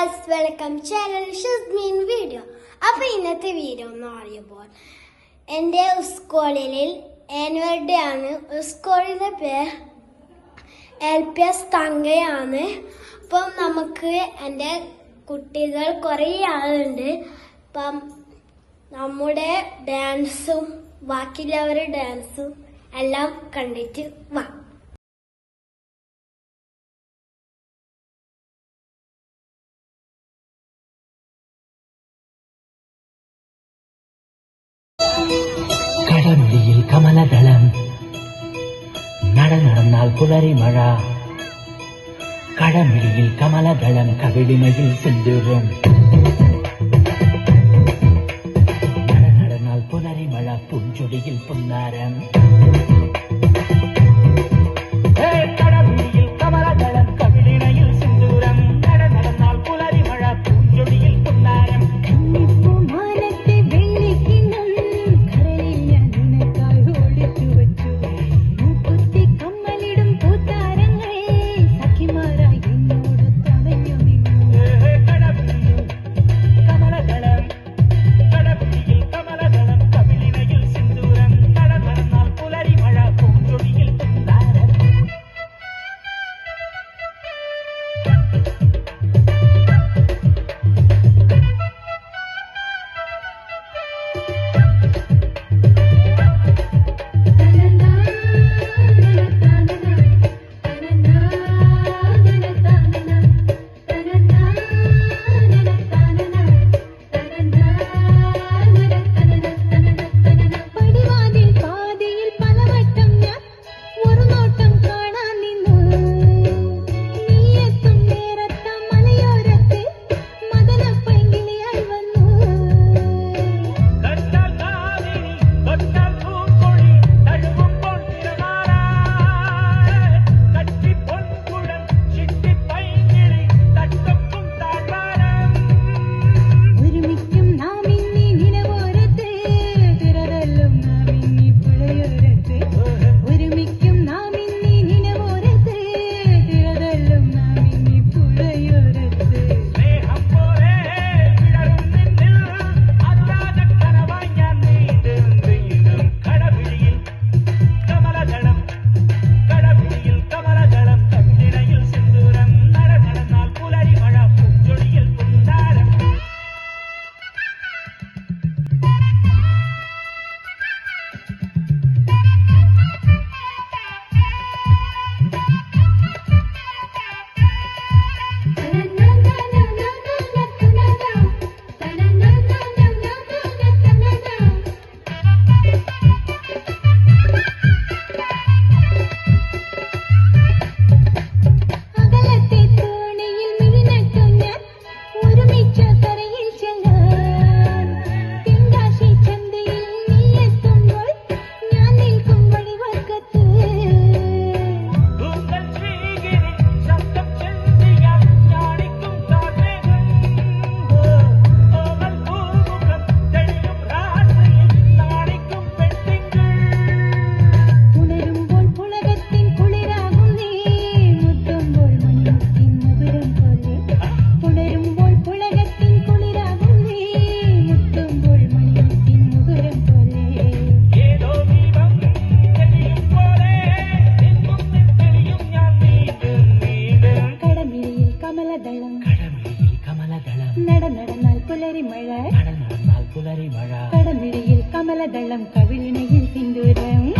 Guys welcome channel Shasmeen video അപ്പൊ ഇന്നത്തെ video എന്ന് പറയുമ്പോൾ എന്റെ സ്കൂളിൽ ആനുവൽ ഡേ ആണ്. സ്കൂളിന്റെ പേര് എൽ പി എസ് തങ്കയാണ് അപ്പം നമുക്ക് എന്റെ കുട്ടികൾ കുറേ ആളുണ്ട്. അപ്പം നമ്മുടെ ഡാൻസും ബാക്കിയുള്ളവരുടെ ഡാൻസും എല്ലാം കണ്ടിട്ട് വാ. கனொலியில் கமலதளம். நட நடந்தால் புலரி மழா. கடமொழியில் கமலதளம் கவிழிமையில் செந்துரும் நட நடனால் புலரி மழா பூஞ்சொடியில் புன்னாரம். கடல் மழை. கடல் கமலதளம் கவிழினையில் சிந்துரம்.